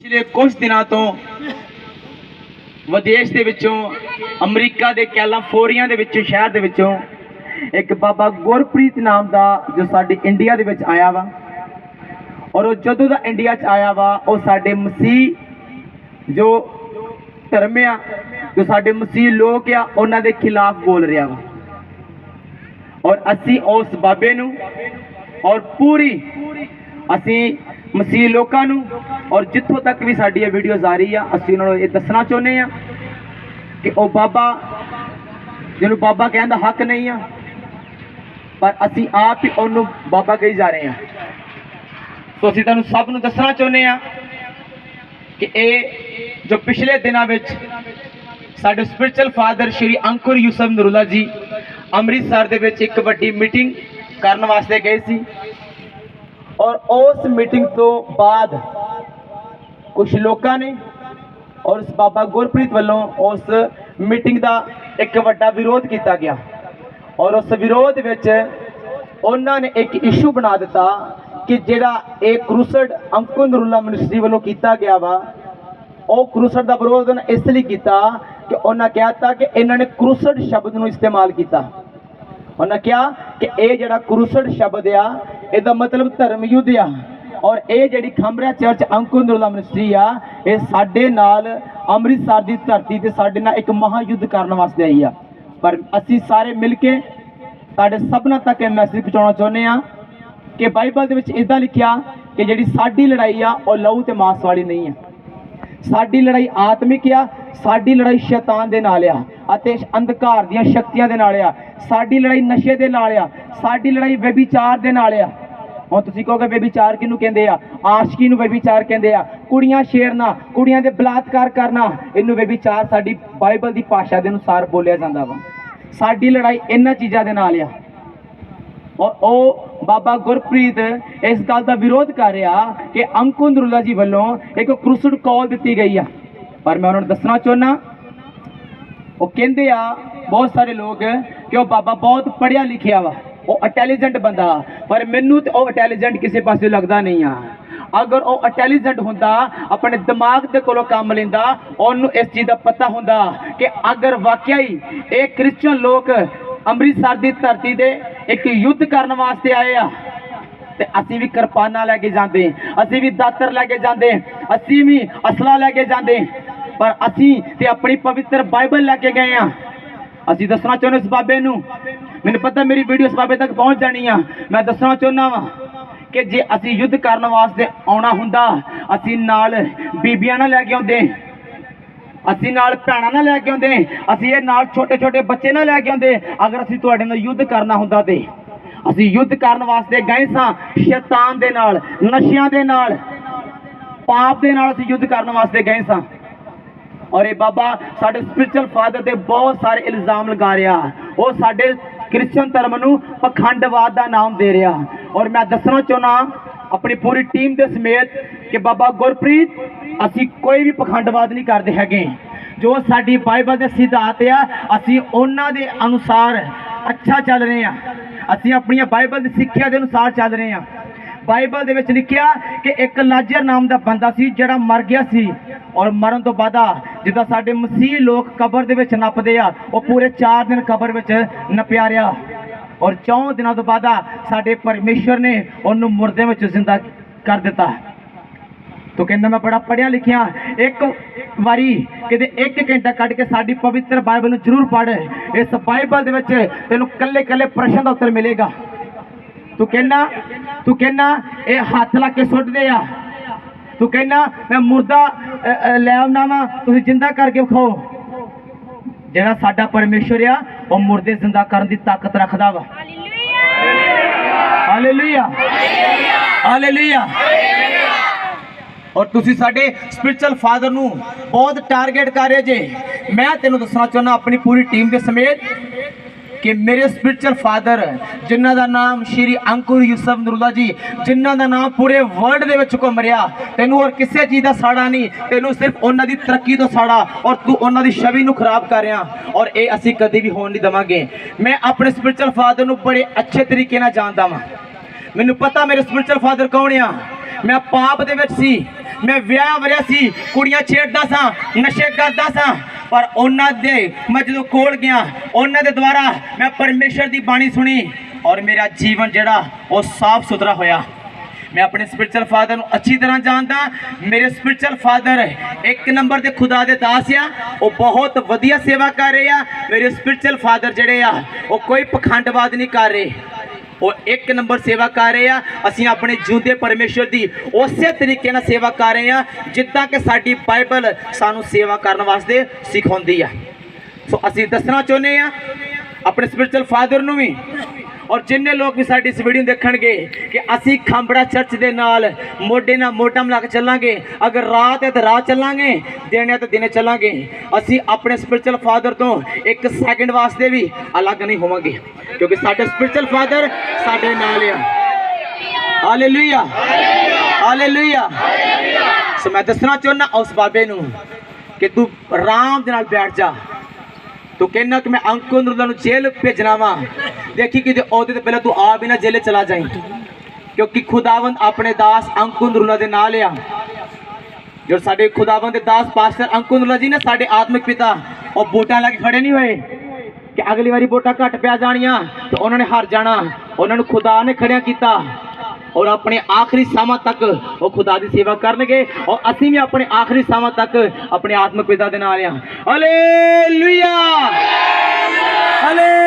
ਪਿਛਲੇ ਕੁਝ ਦਿਨਾਂ ਤੋਂ ਵਿਦੇਸ਼ ਦੇ ਵਿੱਚੋਂ, ਅਮਰੀਕਾ ਦੇ ਕੈਲੀਫੋਰਨੀਆ ਦੇ ਵਿੱਚੋਂ, ਸ਼ਹਿਰ ਦੇ ਵਿੱਚੋਂ ਇੱਕ ਬਾਬਾ ਗੁਰਪ੍ਰੀਤ ਨਾਮ ਦਾ ਜੋ ਸਾਡੇ ਇੰਡੀਆ ਦੇ ਵਿੱਚ ਆਇਆ ਵਾ ਔਰ ਉਹ ਜਦੋਂ ਦਾ ਇੰਡੀਆ 'ਚ ਆਇਆ ਵਾ, ਉਹ ਸਾਡੇ ਮਸੀਹ ਜੋ ਧਰਮ ਆ, ਜੋ ਸਾਡੇ ਮਸੀਹ ਲੋਕ ਆ, ਉਹਨਾਂ ਦੇ ਖਿਲਾਫ ਬੋਲ ਰਿਹਾ ਵਾ। ਔਰ ਅਸੀਂ ਉਸ ਬਾਬੇ ਨੂੰ ਔਰ ਪੂਰੀ ਅਸੀਂ ਮਸੀਹ ਲੋਕਾਂ ਨੂੰ ਔਰ ਜਿੱਥੋਂ ਤੱਕ ਵੀ ਸਾਡੀ ਇਹ ਵੀਡੀਓਜ਼ ਆ ਰਹੀ ਆ, ਅਸੀਂ ਉਹਨਾਂ ਨੂੰ ਇਹ ਦੱਸਣਾ ਚਾਹੁੰਦੇ ਆ ਕਿ ਉਹ ਬਾਬਾ, ਜਿਹਨੂੰ ਬਾਬਾ ਕਹਿਣ ਦਾ ਹੱਕ ਨਹੀਂ ਆ, ਪਰ ਅਸੀਂ ਆਪ ਹੀ ਉਹਨੂੰ ਬਾਬਾ ਕਹੀ ਜਾ ਰਹੇ ਆ। ਸੋ ਅਸੀਂ ਤੁਹਾਨੂੰ ਸਭ ਨੂੰ ਦੱਸਣਾ ਚਾਹੁੰਦੇ ਆ ਕਿ ਇਹ ਜੋ ਪਿਛਲੇ ਦਿਨਾਂ ਵਿੱਚ ਸਾਡੇ ਸਪਿਰਚੁਅਲ ਫਾਦਰ ਸ਼੍ਰੀ ਅੰਕੁਰ ਯੂਸਫ ਨਰੂਲਾ ਜੀ ਅੰਮ੍ਰਿਤਸਰ ਦੇ ਵਿੱਚ ਇੱਕ ਵੱਡੀ ਮੀਟਿੰਗ ਕਰਨ ਵਾਸਤੇ ਗਏ ਸੀ। ਔਰ ਉਸ ਮੀਟਿੰਗ ਤੋਂ ਬਾਅਦ ਕੁਝ ਲੋਕਾਂ ਨੇ ਔਰ ਉਸ ਬਾਬਾ ਗੁਰਪ੍ਰੀਤ ਵੱਲੋਂ ਉਸ ਮੀਟਿੰਗ ਦਾ ਇੱਕ ਵੱਡਾ ਵਿਰੋਧ ਕੀਤਾ ਗਿਆ। ਔਰ ਉਸ ਵਿਰੋਧ ਵਿੱਚ ਉਹਨਾਂ ਨੇ ਇੱਕ ਇਸ਼ੂ ਬਣਾ ਦਿੱਤਾ ਕਿ ਜਿਹੜਾ ਇਹ ਕਰੂਸਡ ਅੰਕੁਰ ਨਰੂਲਾ ਮਿਨਿਸਟਰੀ ਵੱਲੋਂ ਕੀਤਾ ਗਿਆ ਵਾ, ਉਹ ਕਰੂਸਡ ਦਾ ਵਿਰੋਧ ਉਹਨਾਂ ਇਸ ਲਈ ਕੀਤਾ ਕਿ ਉਹਨਾਂ ਕਹਿਤਾ ਕਿ ਇਹਨਾਂ ਨੇ ਕਰੂਸਡ ਸ਼ਬਦ ਨੂੰ ਇਸਤੇਮਾਲ ਕੀਤਾ। ਉਹਨਾਂ ਕਿਹਾ ਕਿ ਇਹ ਜਿਹੜਾ ਕਰੂਸਡ ਸ਼ਬਦ ਆ ਇਹਦਾ ਮਤਲਬ ਧਰਮ ਯੁੱਧ ਆ। ਔਰ ਇਹ ਜਿਹੜੀ ਖੰਬਰਾ ਚਰਚ ਅੰਕੁਰ ਮਿਨਿਸਟਰੀ ਆ, ਇਹ ਸਾਡੇ ਨਾਲ ਅੰਮ੍ਰਿਤਸਰ ਦੀ ਧਰਤੀ ਤੇ ਸਾਡੇ ਨਾਲ ਇੱਕ ਮਹਾਯੁੱਧ ਕਰਨ ਵਾਸਤੇ ਆਈ ਆ। ਪਰ ਅਸੀਂ ਸਾਰੇ ਮਿਲ ਕੇ ਸਾਡੇ ਸਭਨਾਂ ਤੱਕ ਇਹ ਮੈਸੇਜ ਪਹੁੰਚਾਉਣਾ ਚਾਹੁੰਦੇ ਆ ਕਿ ਬਾਈਬਲ ਦੇ ਵਿੱਚ ਇਦਾਂ ਲਿਖਿਆ ਕਿ ਜਿਹੜੀ ਸਾਡੀ ਲੜਾਈ ਆ, ਉਹ ਲਹੂ ਤੇ ਮਾਸ ਵਾਲੀ ਨਹੀਂ ਆ। ਸਾਡੀ ਲੜਾਈ ਆਤਮਿਕ ਆ, ਸਾਡੀ ਲੜਾਈ ਸ਼ੈਤਾਨ ਦੇ ਨਾਲ ਆ ਅਤੇ ਅੰਧਕਾਰ ਦੀਆਂ ਸ਼ਕਤੀਆਂ ਦੇ ਨਾਲ ਆ। ਸਾਡੀ ਲੜਾਈ ਨਸ਼ੇ ਦੇ ਨਾਲ ਆ, ਸਾਡੀ ਲੜਾਈ ਵਿਭਿਚਾਰ ਦੇ ਨਾਲ ਆ। ਹੁਣ ਤੁਸੀਂ ਕਹੋਗੇ ਵਿਭਿਚਾਰ ਕਿਹਨੂੰ ਕਹਿੰਦੇ ਆ? ਆਸ਼ਕੀ ਨੂੰ ਵਿਭਿਚਾਰ ਕਹਿੰਦੇ ਆ। ਕੁੜੀਆਂ ਛੇੜਨਾ, ਕੁੜੀਆਂ ਦੇ ਬਲਾਤਕਾਰ ਕਰਨਾ, ਇਹਨੂੰ ਵਿਭਿਚਾਰ ਸਾਡੀ ਬਾਈਬਲ ਦੀ ਭਾਸ਼ਾ ਦੇ ਅਨੁਸਾਰ ਬੋਲਿਆ ਜਾਂਦਾ ਵਾ। ਸਾਡੀ ਲੜਾਈ ਇਹਨਾਂ ਚੀਜ਼ਾਂ ਦੇ ਨਾਲ ਆ। ਔਰ ਉਹ ਬਾਬਾ ਗੁਰਪ੍ਰੀਤ ਇਸ ਗੱਲ ਦਾ ਵਿਰੋਧ ਕਰ ਰਿਹਾ ਕਿ ਅੰਕੁਰ ਨਰੂਲਾ ਜੀ ਵੱਲੋਂ ਇੱਕ ਕਰੂਸਡ ਕਾਲ ਦਿੱਤੀ ਗਈ ਆ। ਪਰ ਮੈਂ ਉਹਨਾਂ ਨੂੰ ਦੱਸਣਾ ਚਾਹੁੰਦਾ ਉਹ ਕਹਿੰਦੇ ਆ, ਬਹੁਤ ਸਾਰੇ ਲੋਕ ਕਿ ਉਹ ਬਾਬਾ ਬਹੁਤ ਪੜ੍ਹਿਆ ਲਿਖਿਆ ਵਾ। ਉਹ ਇੰਟੈਲੀਜੈਂਟ ਬੰਦਾ, ਪਰ ਮੈਨੂੰ ਤੇ ਉਹ ਇੰਟੈਲੀਜੈਂਟ ਕਿਸੇ ਪਾਸੇ ਲੱਗਦਾ ਨਹੀਂ ਆ। ਅਗਰ ਉਹ ਇੰਟੈਲੀਜੈਂਟ ਹੁੰਦਾ, ਆਪਣੇ ਦਿਮਾਗ ਦੇ ਕੋਲੋਂ ਕੰਮ ਲੈਂਦਾ, ਉਹਨੂੰ ਇਸ ਚੀਜ਼ ਦਾ ਪਤਾ ਹੁੰਦਾ ਕਿ ਅਗਰ ਵਾਕਿਆ ਹੀ ਇਹ ਕ੍ਰਿਸਚੀਅਨ ਲੋਕ ਅੰਮ੍ਰਿਤਸਰ ਦੀ ਧਰਤੀ ਦੇ ਇੱਕ ਯੁੱਧ ਕਰਨ ਵਾਸਤੇ ਆਏ ਆ, ਤੇ ਅਸੀਂ ਵੀ ਕਿਰਪਾਨਾਂ ਲੈ ਕੇ ਜਾਂਦੇ, ਅਸੀਂ ਵੀ ਦਾਤਰ ਲੈ ਕੇ ਜਾਂਦੇ, ਅਸੀਂ ਵੀ ਅਸਲਾ ਲੈ ਕੇ ਜਾਂਦੇ, ਪਰ ਅਸੀਂ ਤੇ ਆਪਣੀ ਪਵਿੱਤਰ ਬਾਈਬਲ ਲੈ ਕੇ ਗਏ ਆ। ਅਸੀਂ ਦੱਸਣਾ ਚਾਹੁੰਦੇ ਇਸ ਬਾਬੇ ਨੂੰ ਮੈਨੂੰ ਪਤਾ ਮੇਰੀ ਵੀਡੀਓ ਇਸ ਬਾਬੇ ਤੱਕ ਪਹੁੰਚ ਜਾਣੀ ਆ। ਮੈਂ ਦੱਸਣਾ ਚਾਹੁੰਦਾ ਵਾਂ ਕਿ ਜੇ ਅਸੀਂ ਯੁੱਧ ਕਰਨ ਵਾਸਤੇ ਆਉਣਾ ਹੁੰਦਾ, ਅਸੀਂ ਨਾਲ ਬੀਬੀਆਂ ਨਾਲ ਲੈ ਕੇ ਆਉਂਦੇ, ਅਸੀਂ ਨਾਲ ਭੈਣਾਂ ਨਾਲ ਲੈ ਕੇ ਆਉਂਦੇ, ਅਸੀਂ ਇਹ ਨਾਲ ਛੋਟੇ ਛੋਟੇ ਬੱਚੇ ਨਾਲ ਲੈ ਕੇ ਆਉਂਦੇ, ਅਗਰ ਅਸੀਂ ਤੁਹਾਡੇ ਨਾਲ ਯੁੱਧ ਕਰਨਾ ਹੁੰਦਾ ਤੇ। ਅਸੀਂ ਯੁੱਧ ਕਰਨ ਵਾਸਤੇ ਗਏ ਸਾਂ ਸ਼ੈਤਾਨ ਦੇ ਨਾਲ, ਨਸ਼ਿਆਂ ਦੇ ਨਾਲ, ਪਾਪ ਦੇ ਨਾਲ ਅਸੀਂ ਯੁੱਧ ਕਰਨ ਵਾਸਤੇ ਗਏ ਸਾਂ। ਔਰ ਇਹ ਬਾਬਾ ਸਾਡੇ ਸਪਿਰਚੁਅਲ ਫਾਦਰ ਤੇ ਬਹੁਤ ਸਾਰੇ ਇਲਜ਼ਾਮ ਲਗਾ ਰਿਹਾ। ਉਹ ਸਾਡੇ ਕ੍ਰਿਸਚੀਅਨ ਧਰਮ ਨੂੰ ਪਖੰਡਵਾਦ ਦਾ ਨਾਮ ਦੇ ਰਿਹਾ। ਔਰ ਮੈਂ ਦੱਸਣਾ ਚਾਹੁੰਦਾ ਆਪਣੀ ਪੂਰੀ ਟੀਮ ਦੇ ਸਮੇਤ ਕਿ ਬਾਬਾ ਗੁਰਪ੍ਰੀਤ, ਅਸੀਂ ਕੋਈ ਵੀ ਪਖੰਡਵਾਦ ਨਹੀਂ ਕਰਦੇ ਹੈਗੇ। ਜੋ ਸਾਡੀ ਬਾਈਬਲ ਦੇ ਸਿਧਾਂਤ ਆ, ਅਸੀਂ ਉਹਨਾਂ ਦੇ ਅਨੁਸਾਰ ਅੱਛਾ ਚੱਲ ਰਹੇ ਆ ਅਸੀਂ ਆਪਣੀਆਂ ਬਾਈਬਲ ਦੀ ਸਿੱਖਿਆ ਦੇ ਅਨੁਸਾਰ ਚੱਲ ਰਹੇ ਆ ਬਾਈਬਲ ਦੇ ਵਿੱਚ ਲਿਖਿਆ ਕਿ ਇੱਕ ਲਾਜ਼ਰ ਨਾਮ ਦਾ ਬੰਦਾ ਸੀ ਜਿਹੜਾ ਮਰ ਗਿਆ ਸੀ। ਔਰ ਮਰਨ ਤੋਂ ਬਾਅਦ ਜਿੱਦਾਂ ਸਾਡੇ ਮਸੀਹ ਲੋਕ ਕਬਰ ਦੇ ਵਿੱਚ ਨੱਪਦੇ ਆ, ਉਹ ਪੂਰੇ 4 ਦਿਨ ਕਬਰ ਵਿੱਚ ਨੱਪਿਆ ਰਿਹਾ। ਔਰ 4 ਦਿਨਾਂ ਤੋਂ ਬਾਅਦ ਸਾਡੇ ਪਰਮੇਸ਼ਵਰ ਨੇ ਉਹਨੂੰ ਮੁਰਦੇ ਵਿੱਚ ਜ਼ਿੰਦਾ ਕਰ ਦਿੱਤਾ। ਤੋ ਕਹਿੰਦਾ ਮੈਂ ਬੜਾ ਪੜਿਆ ਲਿਖਿਆ। ਇੱਕ ਵਾਰੀ ਕਿਤੇ ਇੱਕ ਘੰਟਾ ਕੱਢ ਕੇ ਸਾਡੀ ਪਵਿੱਤਰ ਬਾਈਬਲ ਨੂੰ ਜ਼ਰੂਰ ਪੜ੍ਹ। ਇਸ ਬਾਈਬਲ ਦੇ ਵਿੱਚ ਤੈਨੂੰ ਕੱਲੇ ਕੱਲੇ ਪ੍ਰਸ਼ਨ ਦਾ ਉੱਤਰ ਮਿਲੇਗਾ। ਤੂੰ ਕਹਿੰਦਾ ਤੂੰ ਕਹਿੰਦਾ ਇਹ ਹੱਥ ਲਾ ਕੇ ਸੁੱਟਦੇ ਆ। ਤੂੰ ਕਹਿੰਦਾ ਮੈਂ ਮੁਰਦਾ ਲੈ ਆਉਣਾ ਵਾ ਤੁਸੀਂ ਜਿੰਦਾ ਕਰਕੇ ਵਿਖਾਓ। ਜਿਹੜਾ ਸਾਡਾ ਪਰਮੇਸ਼ਵਰ ਆ ਉਹ ਮੁਰਦੇ ਜ਼ਿੰਦਾ ਕਰਨ ਦੀ ਤਾਕਤ ਰੱਖਦਾ ਵਾ। ਹਾਲੇਲੂਇਆ ਹਾਲੇਲੂਇਆ ਔਰ ਤੁਸੀਂ ਸਾਡੇ ਸਪਿਰਚੁਅਲ ਫਾਦਰ ਨੂੰ ਬਹੁਤ ਟਾਰਗੇਟ ਕਰ ਰਹੇ ਜੇ। ਮੈਂ ਤੈਨੂੰ ਦੱਸਣਾ ਚਾਹੁੰਦਾ ਆਪਣੀ ਪੂਰੀ ਟੀਮ ਦੇ ਸਮੇਤ ਕਿ ਮੇਰੇ ਸਪਿਰਚੁਅਲ ਫਾਦਰ ਜਿਨ੍ਹਾਂ ਦਾ ਨਾਮ ਸ਼੍ਰੀ ਅੰਕੁਰ ਯੂਸਫ ਨਰੂਲਾ ਜੀ ਜਿਨ੍ਹਾਂ ਦਾ ਨਾਮ ਪੂਰੇ ਵਰਲਡ ਦੇ ਵਿੱਚ ਘੁੰਮ ਰਿਹਾ ਤੈਨੂੰ ਹੋਰ ਕਿਸੇ ਚੀਜ਼ ਦਾ ਸਾੜਾ ਨਹੀਂ ਤੈਨੂੰ ਸਿਰਫ ਉਹਨਾਂ ਦੀ ਤਰੱਕੀ ਤੋਂ ਸਾੜਾ ਔਰ ਤੂੰ ਉਹਨਾਂ ਦੀ ਛਵੀ ਨੂੰ ਖਰਾਬ ਕਰ ਰਿਹਾ ਔਰ ਇਹ ਅਸੀਂ ਕਦੇ ਵੀ ਹੋਣ ਨਹੀਂ ਦਵਾਂਗੇ ਮੈਂ ਆਪਣੇ ਸਪਿਰਚੁਅਲ ਫਾਦਰ ਨੂੰ ਬੜੇ ਅੱਛੇ ਤਰੀਕੇ ਨਾਲ ਜਾਣਦਾ ਵਾਂ ਮੈਨੂੰ ਪਤਾ ਮੇਰੇ ਸਪਿਰਚੁਅਲ ਫਾਦਰ ਕੌਣ ਆ ਮੈਂ ਪਾਪ ਦੇ ਵਿੱਚ ਸੀ ਮੈਂ ਵਿਆਹ ਵਰਿਆ ਸੀ ਕੁੜੀਆਂ ਛੇੜਦਾ ਸਾਂ ਨਸ਼ੇ ਕਰਦਾ ਸਾਂ ਪਰ ਉਹਨਾਂ ਦੇ ਮੈਂ ਜਦੋਂ ਕੋਲ ਗਿਆ, ਉਹਨਾਂ ਦੇ ਦੁਆਰਾ ਮੈਂ ਪਰਮੇਸ਼ਰ ਦੀ ਬਾਣੀ ਸੁਣੀ ਔਰ ਮੇਰਾ ਜੀਵਨ ਜਿਹੜਾ, ਉਹ ਸਾਫ਼ ਸੁਥਰਾ ਹੋਇਆ। ਮੈਂ ਆਪਣੇ ਸਪਿਰਚੁਅਲ ਫਾਦਰ ਨੂੰ ਅੱਛੀ ਤਰ੍ਹਾਂ ਜਾਣਦਾ। ਮੇਰੇ ਸਪਿਰਚੁਅਲ ਫਾਦਰ ਇੱਕ ਨੰਬਰ ਦੇ ਖੁਦਾ ਦੇ ਦਾਸ ਆ, ਉਹ ਬਹੁਤ ਵਧੀਆ ਸੇਵਾ ਕਰ ਰਹੇ ਆ। ਮੇਰੇ ਸਪਿਰਚੁਅਲ ਫਾਦਰ ਜਿਹੜੇ ਆ, ਉਹ ਕੋਈ ਪਖੰਡਵਾਦ ਨਹੀਂ ਕਰ ਰਹੇ। ਉਹ ਇੱਕ ਨੰਬਰ ਸੇਵਾ ਕਰ ਰਹੇ ਆ। ਅਸੀਂ ਆਪਣੇ ਜਿਉਂਦੇ ਪਰਮੇਸ਼ਰ ਦੀ ਉਸੇ ਤਰੀਕੇ ਨਾਲ ਸੇਵਾ ਕਰ ਰਹੇ ਆ, ਜਿੱਦਾਂ ਕਿ ਸਾਡੀ ਬਾਈਬਲ ਸਾਨੂੰ ਸੇਵਾ ਕਰਨ ਵਾਸਤੇ ਸਿਖਾਉਂਦੀ ਆ। ਸੋ ਅਸੀਂ ਦੱਸਣਾ ਚਾਹੁੰਦੇ ਆ, ਆਪਣੇ ਸਪਿਰਚੁਅਲ ਫਾਦਰ ਨੂੰ ਵੀ ਔਰ ਜਿੰਨੇ ਲੋਕ ਵੀ ਸਾਡੀ ਇਸ ਵੀਡੀਓ ਦੇਖਣਗੇ ਕਿ ਅਸੀਂ ਖਾਂਬੜਾ ਚਰਚ ਦੇ ਨਾਲ ਮੋਢੇ ਨਾਲ ਮੋਢਾ ਮਿਲਾ ਕੇ ਚੱਲਾਂਗੇ, ਅਗਰ ਰਾਤ ਹੈ ਤਾਂ ਰਾਤ ਚੱਲਾਂਗੇ, ਦਿਨ ਹੈ ਤਾਂ ਦਿਨੇ ਚੱਲਾਂਗੇ। ਅਸੀਂ ਆਪਣੇ ਸਪਿਰਚੁਅਲ ਫਾਦਰ ਤੋਂ ਇੱਕ ਸੈਕਿੰਡ ਵਾਸਤੇ ਵੀ ਅਲੱਗ ਨਹੀਂ ਹੋਵਾਂਗੇ, ਕਿਉਂਕਿ ਸਾਡੇ ਸਪਿਰਚੁਅਲ ਫਾਦਰ ਸਾਡੇ ਨਾਲ ਆ। ਹਾਲੇਲੂਇਆ ਹਾਲੇਲੂਇਆ ਸੋ ਮੈਂ ਦੱਸਣਾ ਚਾਹੁੰਦਾ ਉਸ ਬਾਬੇ ਨੂੰ ਕਿ ਤੂੰ ਆਰਾਮ ਦੇ ਨਾਲ ਬੈਠ ਜਾ। ਤੂੰ ਕਹਿੰਦਾ ਕਿ ਮੈਂ ਅੰਕੁਰ ਨਰੂਲਾ ਨੂੰ ਜੇਲ੍ਹ ਭੇਜਣਾ ਵਾ। ਦੇਖੀ ਕਿ ਉਹਦੇ ਤੋਂ ਪਹਿਲਾਂ ਤੂੰ ਆਪ ਹੀ ਨਾ ਜੇਲ੍ਹ ਚਲਾ ਜਾਈਂ। ਕਿਉਂਕਿ ਖੁਦਾਵੰਦ ਆਪਣੇ ਦਾਸ ਅੰਕੁਰ ਨਰੂਲਾ ਦੇ ਨਾਲ ਆ। ਜੋ ਸਾਡੇ ਖੁਦਾਵੰਦ ਦੇ ਦਾਸ ਪਾਸਟਰ ਅੰਕੁਰ ਨਰੂਲਾ ਜੀ ਨੇ ਸਾਡੇ ਆਤਮਿਕ ਪਿਤਾ, ਉਹ ਵੋਟਾਂ ਲੈ ਕੇ ਖੜੇ ਨਹੀਂ ਹੋਏ ਕਿ ਅਗਲੀ ਵਾਰੀ ਵੋਟਾਂ ਘੱਟ ਪਿਆ ਜਾਣੀਆਂ ਤੇ ਉਹਨਾਂ ਨੇ ਹਾਰ ਜਾਣਾ। ਉਹਨਾਂ ਨੂੰ ਖੁਦਾ ਨੇ ਖੜਿਆ ਕੀਤਾ। ਔਰ ਆਪਣੇ ਆਖਰੀ ਸਾਹਾਂ ਤੱਕ ਉਹ ਖੁਦਾ ਦੀ ਸੇਵਾ ਕਰਨਗੇ ਔਰ ਅਸੀਂ ਵੀ ਆਪਣੇ ਆਖਰੀ ਸਾਹਾਂ ਤੱਕ ਆਪਣੇ ਆਤਮਿਕ ਪਿਤਾ ਦੇ ਨਾਲ ਆ ਹਾਲੇਲੂਇਆ ਹਾਲੇ